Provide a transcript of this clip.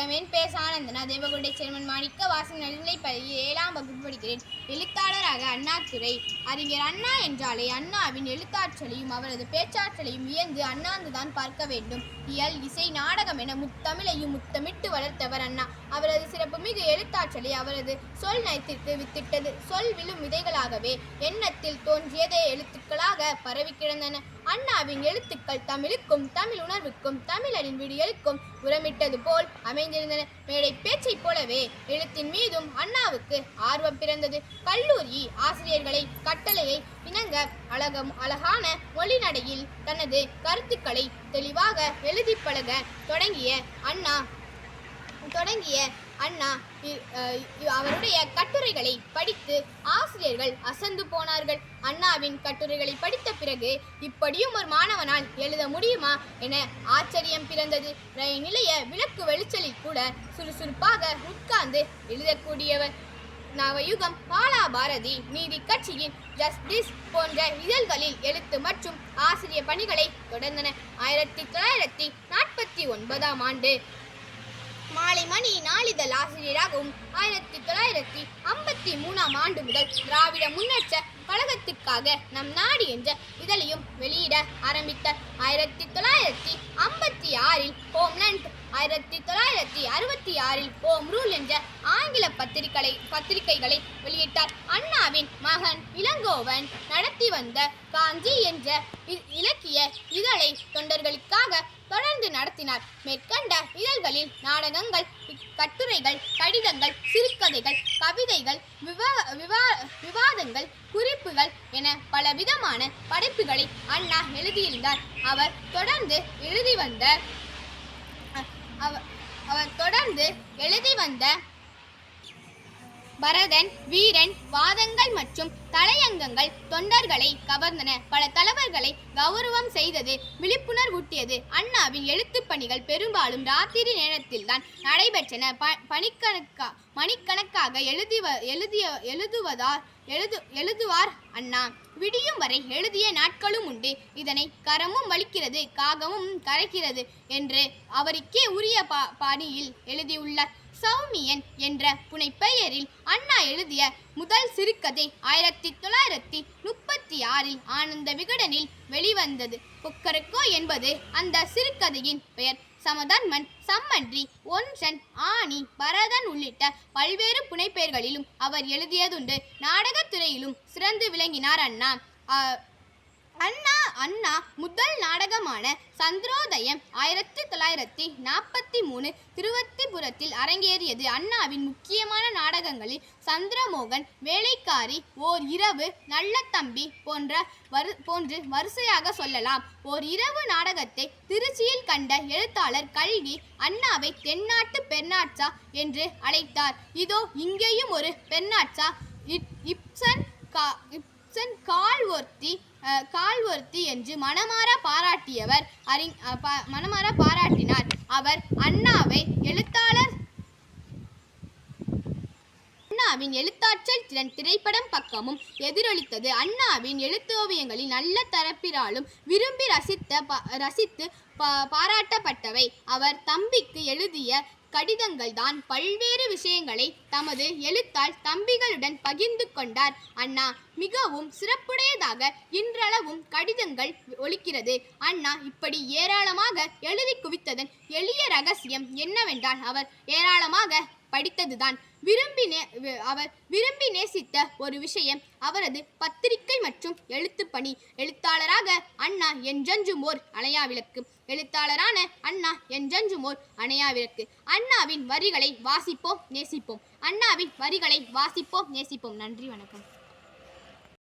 வணக்கம் என் பேர் ஆனந்தனா தேவகுண்டை சேர்மன் மாணிக்க வாசன் நடுநிலைப் பள்ளியில் ஏழாம் வகுப்பு படிக்கிறேன். எழுத்தாளராக அண்ணாதுரை. அறிஞர் அண்ணா என்றாலே அண்ணாவின் எழுத்தாற்றலையும் அவரது பேச்சாற்றலையும் வியந்து அண்ணாந்துதான் பார்க்க வேண்டும். இயல் இசை நாடகம் என முத்தமிழையும் முத்தமிட்டு வளர்த்தவர் அண்ணா. அவரது சிறப்புமிகு எழுத்தாற்றலை அவரது சொல் நயத்திற்கு வித்திட்டது. சொல் விழும் விதைகளாகவே எண்ணத்தில் தோன்றியதே எழுத்துக்களாக பரவி கிடந்தன. அண்ணாவின் எழுத்துக்கள் தமிழுக்கும் தமிழ் உணர்வுக்கும் தமிழரின் விடியலுக்கும் உரமிட்டது போல் அமைந்திருந்தன. மேடை பேச்சைப் போலவே எழுத்தின் மீதும் அண்ணாவுக்கு ஆர்வம் பிறந்தது. கல்லூரி ஆசிரியர்களை கட்டளையை இணங்க அழகம் அழகான மொழிநடையில் தனது கருத்துக்களை தெளிவாக எழுதி பழக தொடங்கிய அண்ணா தொடங்கிய அண்ணா இ- அவருடைய கட்டுரைகளை படித்து ஆசிரியர்கள் அசந்து போனார்கள். அண்ணாவின் கட்டுரைகளை படித்த பிறகு இப்படியும் ஒரு மாணவனால் எழுத முடியுமா என ஆச்சரியம் பிறந்தது. ரயில் நிலைய விளக்கு வெளிச்சலில் கூட சுறுசுறுப்பாக உட்கார்ந்து எழுதக்கூடியவர். நவயுகம் பாலா பாரதி நீதி கட்சியின் ஜஸ்டிஸ் போன்ற இதழ்களில் எழுத்து மற்றும் ஆசிரிய பணிகளை தொடர்ந்தன. ஆயிரத்தி தொள்ளாயிரத்தி நாற்பத்தி ஒன்பதாம் ஆண்டு மாலை மணி நாளிதழ் ஆசிரியராகவும் ஆயிரத்தி தொள்ளாயிரத்தி ஐம்பத்தி மூணாம் ஆண்டு முதல் திராவிட முன்னேற்ற கழகத்துக்காக நம் நாடு என்ற இதழையும் வெளியிட ஆரம்பித்தார். ஆயிரத்தி தொள்ளாயிரத்தி ஐம்பத்தி ஆறில் ஹோம்லேண்ட் ஆயிரத்தி தொள்ளாயிரத்தி அறுபத்தி ஆறில் ஹோம் ரூல் என்ற ஆங்கில பத்திரிகை பத்திரிகைகளை வெளியிட்டார். அண்ணாவின் மகன் இளங்கோவன் நடத்தி வந்த காஞ்சி என்ற இலக்கிய இதழை தொண்டர்களுக்காக தொடர்ந்து நடத்தினார். மேற்கண்ட இதழ்களில் நாடகங்கள் கட்டுரைகள் கடிதங்கள் சிறுகதைகள் கவிதைகள் விவா விவா விவாதங்கள் குறிப்புகள் என பல விதமான படைப்புகளை அண்ணா எழுதியிருந்தார். அவர் தொடர்ந்து எழுதி வந்த அவர் தொடர்ந்து எழுதி வந்த பரதன் வீரன் வாதங்கள் மற்றும் தலையங்கங்கள் தொண்டர்களை கவர்ந்தன. பல தலைவர்களை கௌரவம் செய்தது விழிப்புணர்வூட்டியது. அண்ணாவின் எழுத்துப் பணிகள் பெரும்பாலும் ராத்திரி நேரத்தில்தான் நடைபெற்றன. ப பணிக்கணக்கா மணிக்கணக்காக எழுதி எழுதிய எழுதுவதால் எழுது எழுதுவார் அண்ணா. விடியும் வரை எழுதிய நாட்களும் உண்டு. இதனை கரமும் வலிக்கிறது காகமும் கரைக்கிறது என்று அவருக்கே உரிய பா பாணியில் எழுதியுள்ளார். சௌமியன் என்ற புனைப்பெயரில் அண்ணா எழுதிய முதல் சிறுகதை ஆயிரத்தி தொள்ளாயிரத்தி முப்பத்தி ஆறில் ஆனந்த விகடனில் வெளிவந்தது. கொக்கரக்கோ என்பது அந்த சிறுகதையின் பெயர். சமதன்மன் சம்மன்றி ஒன்றன் ஆணி பரதன் உள்ளிட்ட பல்வேறு புனைப்பெயர்களிலும் அவர் எழுதியதுண்டு. நாடகத்துறையிலும் சிறந்து விளங்கினார் அண்ணா. அண்ணா அண்ணா முதல் நாடகமான சந்திரோதயம் ஆயிரத்தி தொள்ளாயிரத்தி நாற்பத்தி மூணு திருவத்திபுரத்தில் அரங்கேறியது. அண்ணாவின் முக்கியமான நாடகங்களில் சந்திரமோகன் வேலைக்காரி ஓர் இரவு நல்ல தம்பி போன்ற வரு போன்று வரிசையாக சொல்லலாம். ஓர் இரவு நாடகத்தை திருச்சியில் கண்ட எழுத்தாளர் கல்கி அண்ணாவை தென்னாட்டு பெண்ணாட்சா என்று அழைத்தார். இதோ இங்கேயும் ஒரு பெண்ணாட்சா இப்- இப்சன் கா இப் இப்சன் கால்வொர்த்தி அஹ், கால்வொர்த்தி என்று மனமாற பாராட்டியவர் அறி மனமாற பாராட்டினார். அவர் அண்ணாவை எழுத்தாளர் அண்ணாவின் எழுத்தாற்றல் திறன் திரைப்படம் பக்கமும் எதிரொலித்தது. அண்ணாவின் எழுத்தோவியங்களில் நல்ல தரப்பிராலும் விரும்பி ரசித்த ரசித்து பாராட்டப்பட்டவை. அவர் தம்பிக்கு எழுதிய கடிதங்கள் தான் பல்வேறு விஷயங்களை தமது எழுத்தால் தம்பிகளுடன் பகிர்ந்து கொண்டார். அண்ணா மிகவும் சிறப்புடையதாக இன்றளவும் கடிதங்கள் ஒலிக்கிறது. அண்ணா இப்படி ஏராளமாக எழுதி குவித்ததன் எளிய ரகசியம் என்னவென்றால் அவர் ஏராளமாக படித்ததுதான். விரும்பி நே அவர் விரும்பி நேசித்த ஒரு விஷயம் அவரது பத்திரிகை மற்றும் எழுத்துப்பணி எழுத்தாளராக அண்ணா என்றென்றும் ஓர் அணையா விளக்கு எழுத்தாளரான அண்ணா என்றென்றும் ஓர் அணையா விளக்கு அண்ணாவின் வரிகளை வாசிப்போம் நேசிப்போம். அண்ணாவின் வரிகளை வாசிப்போம் நேசிப்போம். நன்றி வணக்கம்.